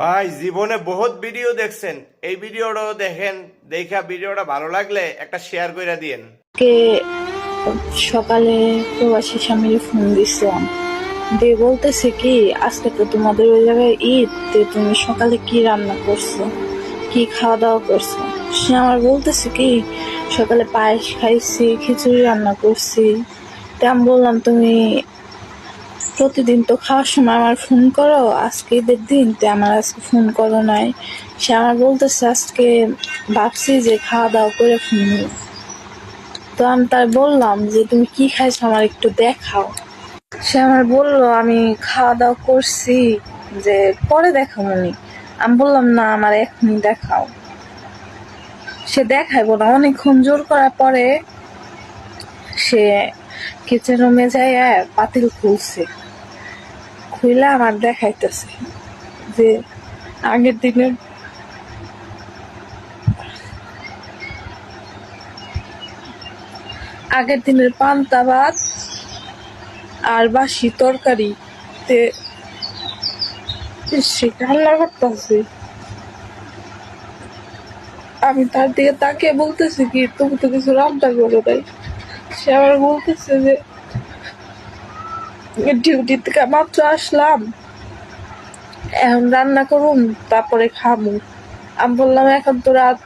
ভাই, জীবনে বহুত ভিডিও দেখছেন। এই ভিডিওটাও দেখেন, দেখা ভিডিওটা ভালো লাগলে একটা শেয়ার করে দিয়েন। কে সকালে প্রবাসী স্বামীর ফোন দিছিলাম দিয়ে বলতেছে কি, আজকে তো তোমাদের ওই জায়গায় ঈদ তুমি সকালে কি রান্না করছ? কি খাওয়া দাওয়া করছ? সে আমার বলতেছে কি, সকালে পায়েস খাইছি, খিচুড়ি রান্না করছি। তা আমি বললাম, তুমি প্রতিদিন তো খাওয়ার সময় আমার ফোন করো, আজকে ঈদের দিন, তো আমার আজকে ফোন করো নাই। সে আমার বলতেছে, আজকে ভাবছি যে খাওয়া দাওয়া করে ফোন তো আমি তার বললাম যে, তুমি কি খাইছো আমার একটু দেখাও। সে আমার বলল, আমি খাওয়া দাওয়া করছি যে পরে দেখাও উনি আমি বললাম, না, আমার এখনই দেখাও। সে দেখাইবো না। অনেকক্ষণ জোর করার পরে সে কিচেন রুমে যায় পাতিল খুলছে। খুলে আমার দেখাইতেছে যে আগের দিনের আগের দিনের পান্তা ভাত আর বাসি তরকারি তে সে রান্না করতেছে। আমি তার দিকে তাকিয়ে বলতেছি কি, তুমি তো কিছু রান্না করো নাই? সে বলতেছে যে ডিউটি থেকে মাত্র আসলাম। এখন রান্না করুন তারপরে খামু। আমি বললাম, এখন তো রাত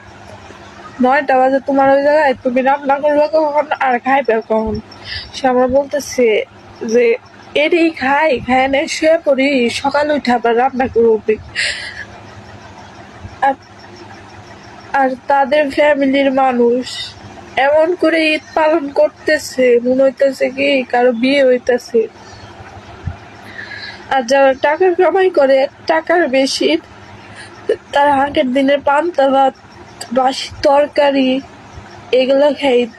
নয়টা বাজে, তোমার ওই জায়গায় তুমি রান্না করবে কখন আর খাইবে কখন? সে আমার বলতেছে যে, এরই খাই খাই নে, শুয়ে পড়ি, সকাল উঠে আবার রান্না করবি। আর তাদের ফ্যামিলির মানুষ এমন করে ঈদ পালন করতেছে, মনে হইতেছে কি কারও বিয়ে হইতেছে। আর যারা টাকা কামাই করে, টাকার বেশি, তারা আগের দিনের পান্তা ভাত বাসি তরকারি, এগুলো খেয়ে ঈদ